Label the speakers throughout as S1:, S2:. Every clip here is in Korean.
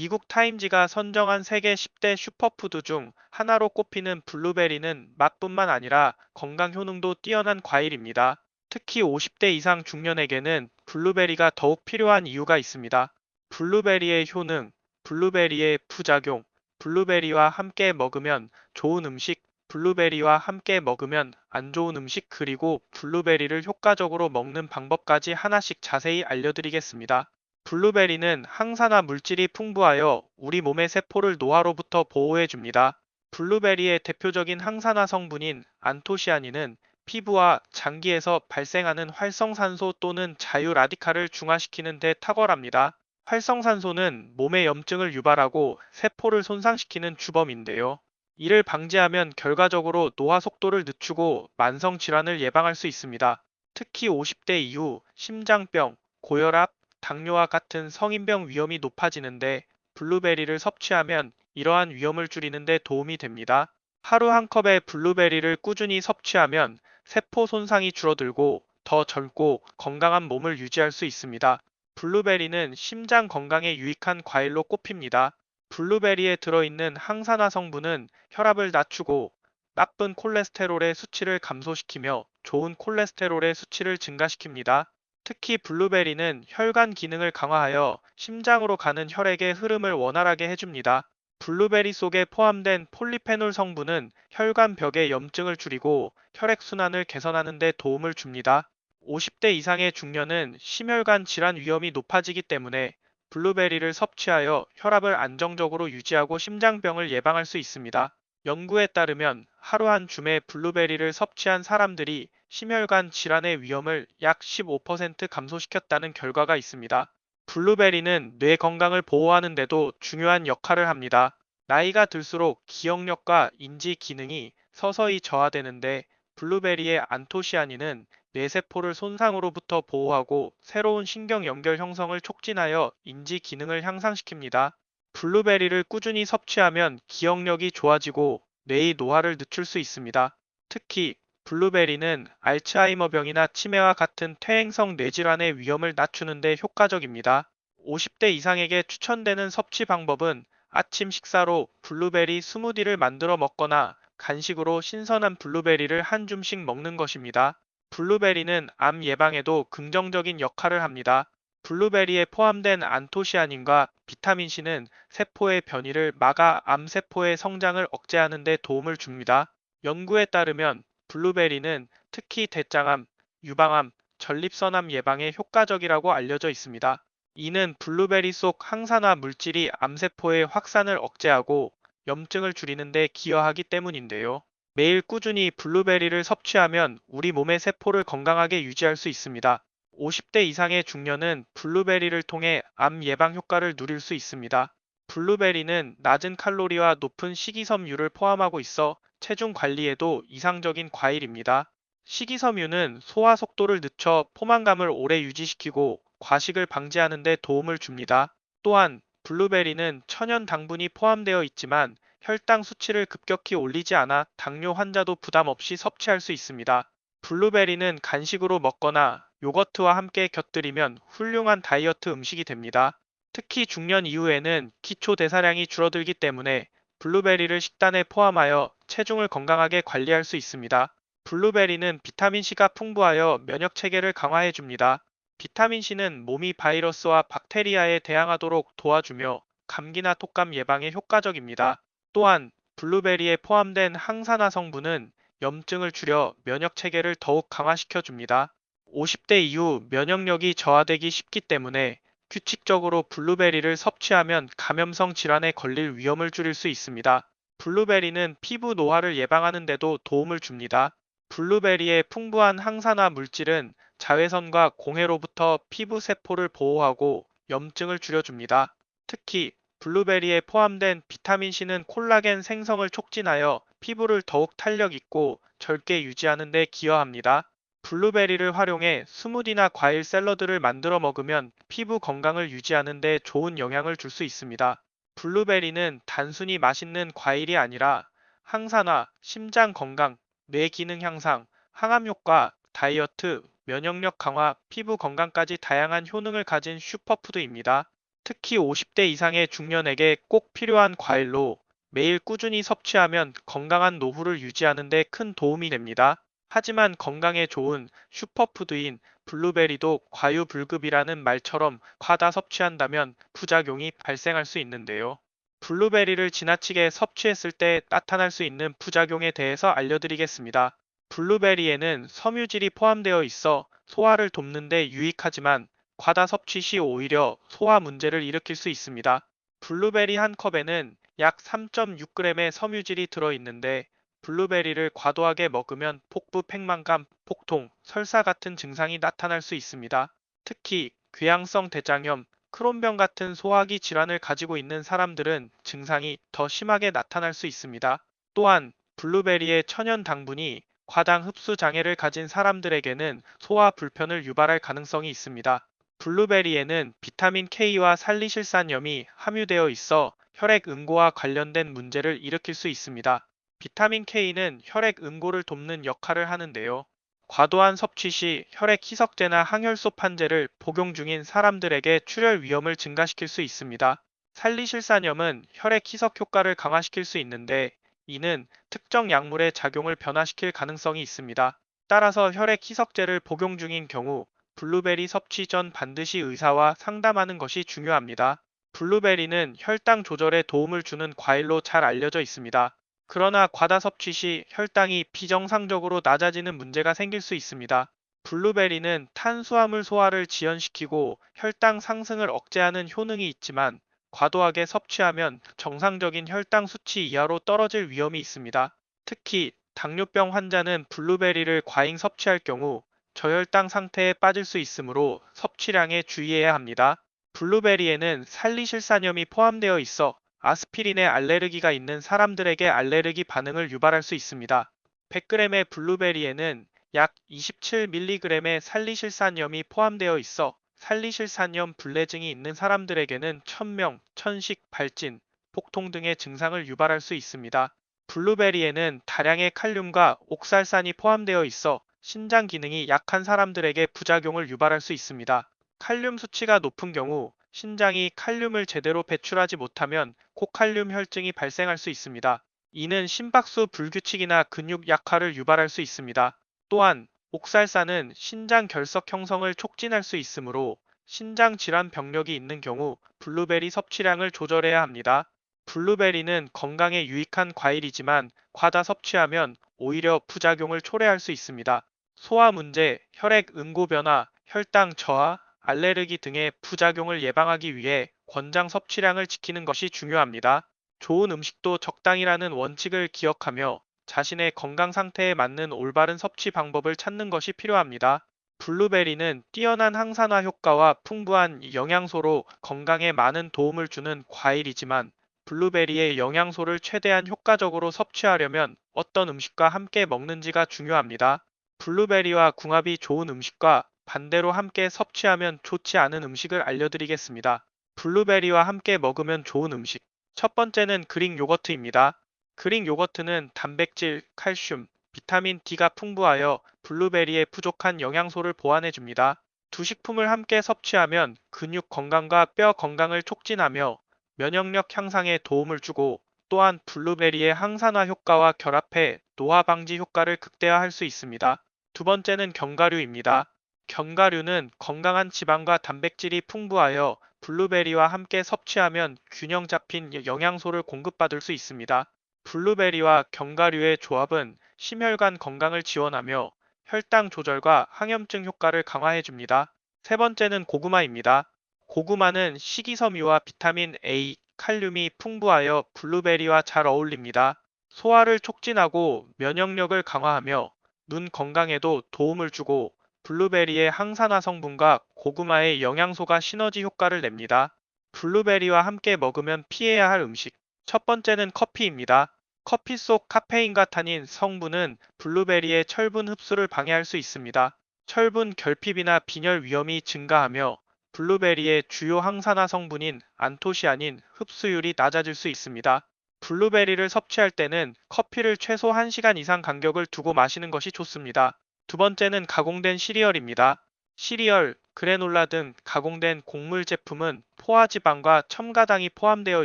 S1: 미국 타임지가 선정한 세계 10대 슈퍼푸드 중 하나로 꼽히는 블루베리는 맛뿐만 아니라 건강 효능도 뛰어난 과일입니다. 특히 50대 이상 중년에게는 블루베리가 더욱 필요한 이유가 있습니다. 블루베리의 효능, 블루베리의 부작용, 블루베리와 함께 먹으면 좋은 음식, 블루베리와 함께 먹으면 안 좋은 음식 그리고 블루베리를 효과적으로 먹는 방법까지 하나씩 자세히 알려드리겠습니다. 블루베리는 항산화 물질이 풍부하여 우리 몸의 세포를 노화로부터 보호해 줍니다. 블루베리의 대표적인 항산화 성분인 안토시아닌은 피부와 장기에서 발생하는 활성산소 또는 자유 라디칼을 중화시키는 데 탁월합니다. 활성산소는 몸의 염증을 유발하고 세포를 손상시키는 주범인데요. 이를 방지하면 결과적으로 노화 속도를 늦추고 만성 질환을 예방할 수 있습니다. 특히 50대 이후 심장병, 고혈압, 당뇨와 같은 성인병 위험이 높아지는데 블루베리를 섭취하면 이러한 위험을 줄이는 데 도움이 됩니다. 하루 한 컵의 블루베리를 꾸준히 섭취하면 세포 손상이 줄어들고 더 젊고 건강한 몸을 유지할 수 있습니다. 블루베리는 심장 건강에 유익한 과일로 꼽힙니다. 블루베리에 들어있는 항산화 성분은 혈압을 낮추고 나쁜 콜레스테롤의 수치를 감소시키며 좋은 콜레스테롤의 수치를 증가시킵니다. 특히 블루베리는 혈관 기능을 강화하여 심장으로 가는 혈액의 흐름을 원활하게 해줍니다. 블루베리 속에 포함된 폴리페놀 성분은 혈관 벽의 염증을 줄이고 혈액순환을 개선하는 데 도움을 줍니다. 50대 이상의 중년은 심혈관 질환 위험이 높아지기 때문에 블루베리를 섭취하여 혈압을 안정적으로 유지하고 심장병을 예방할 수 있습니다. 연구에 따르면 하루 한 줌의 블루베리를 섭취한 사람들이 심혈관 질환의 위험을 약 15% 감소시켰다는 결과가 있습니다. 블루베리는 뇌 건강을 보호하는 데도 중요한 역할을 합니다. 나이가 들수록 기억력과 인지 기능이 서서히 저하되는데 블루베리의 안토시아닌은 뇌세포를 손상으로부터 보호하고 새로운 신경 연결 형성을 촉진하여 인지 기능을 향상시킵니다. 블루베리를 꾸준히 섭취하면 기억력이 좋아지고 뇌의 노화를 늦출 수 있습니다. 특히 블루베리는 알츠하이머병이나 치매와 같은 퇴행성 뇌질환의 위험을 낮추는 데 효과적입니다. 50대 이상에게 추천되는 섭취 방법은 아침 식사로 블루베리 스무디를 만들어 먹거나 간식으로 신선한 블루베리를 한 줌씩 먹는 것입니다. 블루베리는 암 예방에도 긍정적인 역할을 합니다. 블루베리에 포함된 안토시아닌과 비타민C는 세포의 변이를 막아 암세포의 성장을 억제하는 데 도움을 줍니다. 연구에 따르면 블루베리는 특히 대장암, 유방암, 전립선암 예방에 효과적이라고 알려져 있습니다. 이는 블루베리 속 항산화 물질이 암세포의 확산을 억제하고 염증을 줄이는 데 기여하기 때문인데요. 매일 꾸준히 블루베리를 섭취하면 우리 몸의 세포를 건강하게 유지할 수 있습니다. 50대 이상의 중년은 블루베리를 통해 암 예방 효과를 누릴 수 있습니다. 블루베리는 낮은 칼로리와 높은 식이섬유를 포함하고 있어 체중 관리에도 이상적인 과일입니다. 식이섬유는 소화 속도를 늦춰 포만감을 오래 유지시키고 과식을 방지하는 데 도움을 줍니다. 또한 블루베리는 천연 당분이 포함되어 있지만 혈당 수치를 급격히 올리지 않아 당뇨 환자도 부담 없이 섭취할 수 있습니다. 블루베리는 간식으로 먹거나 요거트와 함께 곁들이면 훌륭한 다이어트 음식이 됩니다. 특히 중년 이후에는 기초 대사량이 줄어들기 때문에 블루베리를 식단에 포함하여 체중을 건강하게 관리할 수 있습니다. 블루베리는 비타민C가 풍부하여 면역 체계를 강화해 줍니다. 비타민C는 몸이 바이러스와 박테리아에 대항하도록 도와주며 감기나 톡감 예방에 효과적입니다. 또한 블루베리에 포함된 항산화 성분은 염증을 줄여 면역 체계를 더욱 강화시켜 줍니다. 50대 이후 면역력이 저하되기 쉽기 때문에 규칙적으로 블루베리를 섭취하면 감염성 질환에 걸릴 위험을 줄일 수 있습니다. 블루베리는 피부 노화를 예방하는 데도 도움을 줍니다. 블루베리의 풍부한 항산화 물질은 자외선과 공해로부터 피부 세포를 보호하고 염증을 줄여줍니다. 특히 블루베리에 포함된 비타민C는 콜라겐 생성을 촉진하여 피부를 더욱 탄력 있고 젊게 유지하는 데 기여합니다. 블루베리를 활용해 스무디나 과일 샐러드를 만들어 먹으면 피부 건강을 유지하는 데 좋은 영향을 줄 수 있습니다. 블루베리는 단순히 맛있는 과일이 아니라 항산화, 심장 건강, 뇌 기능 향상, 항암 효과, 다이어트, 면역력 강화, 피부 건강까지 다양한 효능을 가진 슈퍼푸드입니다. 특히 50대 이상의 중년에게 꼭 필요한 과일로 매일 꾸준히 섭취하면 건강한 노후를 유지하는 데 큰 도움이 됩니다. 하지만 건강에 좋은 슈퍼푸드인 블루베리도 과유불급이라는 말처럼 과다 섭취한다면 부작용이 발생할 수 있는데요. 블루베리를 지나치게 섭취했을 때 나타날 수 있는 부작용에 대해서 알려드리겠습니다. 블루베리에는 섬유질이 포함되어 있어 소화를 돕는 데 유익하지만 과다 섭취 시 오히려 소화 문제를 일으킬 수 있습니다. 블루베리 한 컵에는 약 3.6g의 섬유질이 들어있는데 블루베리를 과도하게 먹으면 복부 팽만감, 복통, 설사 같은 증상이 나타날 수 있습니다. 특히 궤양성 대장염, 크론병 같은 소화기 질환을 가지고 있는 사람들은 증상이 더 심하게 나타날 수 있습니다. 또한 블루베리의 천연 당분이 과당 흡수 장애를 가진 사람들에게는 소화 불편을 유발할 가능성이 있습니다. 블루베리에는 비타민 K와 살리실산염이 함유되어 있어 혈액 응고와 관련된 문제를 일으킬 수 있습니다. 비타민 K는 혈액 응고를 돕는 역할을 하는데요. 과도한 섭취 시 혈액 희석제나 항혈소 판제를 복용 중인 사람들에게 출혈 위험을 증가시킬 수 있습니다. 살리실산염은 혈액 희석 효과를 강화시킬 수 있는데 이는 특정 약물의 작용을 변화시킬 가능성이 있습니다. 따라서 혈액 희석제를 복용 중인 경우 블루베리 섭취 전 반드시 의사와 상담하는 것이 중요합니다. 블루베리는 혈당 조절에 도움을 주는 과일로 잘 알려져 있습니다. 그러나 과다 섭취 시 혈당이 비정상적으로 낮아지는 문제가 생길 수 있습니다. 블루베리는 탄수화물 소화를 지연시키고 혈당 상승을 억제하는 효능이 있지만 과도하게 섭취하면 정상적인 혈당 수치 이하로 떨어질 위험이 있습니다. 특히 당뇨병 환자는 블루베리를 과잉 섭취할 경우 저혈당 상태에 빠질 수 있으므로 섭취량에 주의해야 합니다. 블루베리에는 살리실산염이 포함되어 있어 아스피린에 알레르기가 있는 사람들에게 알레르기 반응을 유발할 수 있습니다. 100g의 블루베리에는 약 27mg의 살리실산염이 포함되어 있어 살리실산염 불내증이 있는 사람들에게는 천명, 천식, 발진, 복통 등의 증상을 유발할 수 있습니다. 블루베리에는 다량의 칼륨과 옥살산이 포함되어 있어 신장 기능이 약한 사람들에게 부작용을 유발할 수 있습니다. 칼륨 수치가 높은 경우 신장이 칼륨을 제대로 배출하지 못하면 고칼륨 혈증이 발생할 수 있습니다. 이는 심박수 불규칙이나 근육 약화를 유발할 수 있습니다. 또한 옥살산은 신장 결석 형성을 촉진할 수 있으므로 신장 질환 병력이 있는 경우 블루베리 섭취량을 조절해야 합니다. 블루베리는 건강에 유익한 과일이지만 과다 섭취하면 오히려 부작용을 초래할 수 있습니다. 소화 문제, 혈액 응고 변화, 혈당 저하, 알레르기 등의 부작용을 예방하기 위해 권장 섭취량을 지키는 것이 중요합니다. 좋은 음식도 적당이라는 원칙을 기억하며 자신의 건강 상태에 맞는 올바른 섭취 방법을 찾는 것이 필요합니다. 블루베리는 뛰어난 항산화 효과와 풍부한 영양소로 건강에 많은 도움을 주는 과일이지만 블루베리의 영양소를 최대한 효과적으로 섭취하려면 어떤 음식과 함께 먹는지가 중요합니다. 블루베리와 궁합이 좋은 음식과 반대로 함께 섭취하면 좋지 않은 음식을 알려드리겠습니다. 블루베리와 함께 먹으면 좋은 음식. 첫 번째는 그릭 요거트입니다. 그릭 요거트는 단백질, 칼슘, 비타민 D가 풍부하여 블루베리의 부족한 영양소를 보완해 줍니다. 두 식품을 함께 섭취하면 근육 건강과 뼈 건강을 촉진하며 면역력 향상에 도움을 주고 또한 블루베리의 항산화 효과와 결합해 노화 방지 효과를 극대화할 수 있습니다. 두 번째는 견과류입니다. 견과류는 건강한 지방과 단백질이 풍부하여 블루베리와 함께 섭취하면 균형 잡힌 영양소를 공급받을 수 있습니다. 블루베리와 견과류의 조합은 심혈관 건강을 지원하며 혈당 조절과 항염증 효과를 강화해 줍니다. 세 번째는 고구마입니다. 고구마는 식이섬유와 비타민 A, 칼륨이 풍부하여 블루베리와 잘 어울립니다. 소화를 촉진하고 면역력을 강화하며 눈 건강에도 도움을 주고 블루베리의 항산화 성분과 고구마의 영양소가 시너지 효과를 냅니다. 블루베리와 함께 먹으면 피해야 할 음식. 첫 번째는 커피입니다. 커피 속 카페인과 타닌 성분은 블루베리의 철분 흡수를 방해할 수 있습니다. 철분 결핍이나 빈혈 위험이 증가하며 블루베리의 주요 항산화 성분인 안토시아닌 흡수율이 낮아질 수 있습니다. 블루베리를 섭취할 때는 커피를 최소 1시간 이상 간격을 두고 마시는 것이 좋습니다. 두 번째는 가공된 시리얼입니다. 시리얼, 그래놀라 등 가공된 곡물 제품은 포화지방과 첨가당이 포함되어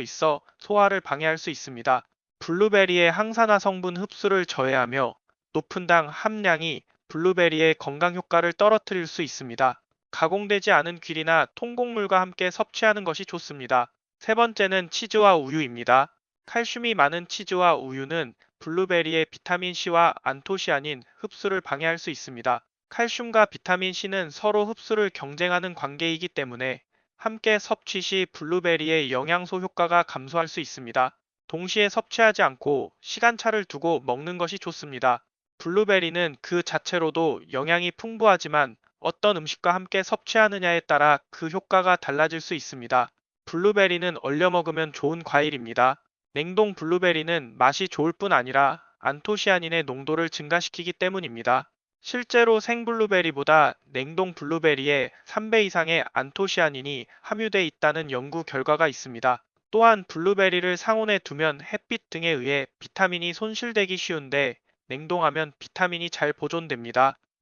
S1: 있어 소화를 방해할 수 있습니다. 블루베리의 항산화 성분 흡수를 저해하며 높은 당 함량이 블루베리의 건강 효과를 떨어뜨릴 수 있습니다. 가공되지 않은 귀리나 통곡물과 함께 섭취하는 것이 좋습니다. 세 번째는 치즈와 우유입니다. 칼슘이 많은 치즈와 우유는 블루베리의 비타민 C와 안토시아닌 흡수를 방해할 수 있습니다. 칼슘과 비타민 C는 서로 흡수를 경쟁하는 관계이기 때문에 함께 섭취 시 블루베리의 영양소 효과가 감소할 수 있습니다. 동시에 섭취하지 않고 시간차를 두고 먹는 것이 좋습니다. 블루베리는 그 자체로도 영양이 풍부하지만 어떤 음식과 함께 섭취하느냐에 따라 그 효과가 달라질 수 있습니다. 블루베리는 얼려 먹으면 좋은 과일입니다. 냉동 블루베리는 맛이 좋을 뿐 아니라 안토시아닌의 농도를 증가시키기 때문입니다. 실제로 생 블루베리보다 냉동 블루베리에 3배 이상의 안토시아닌이 함유돼 있다는 연구 결과가 있습니다. 또한 블루베리를 상온에 두면 햇빛 등에 의해 비타민이 손실되기 쉬운데 냉동하면 비타민이 잘 보존됩니다.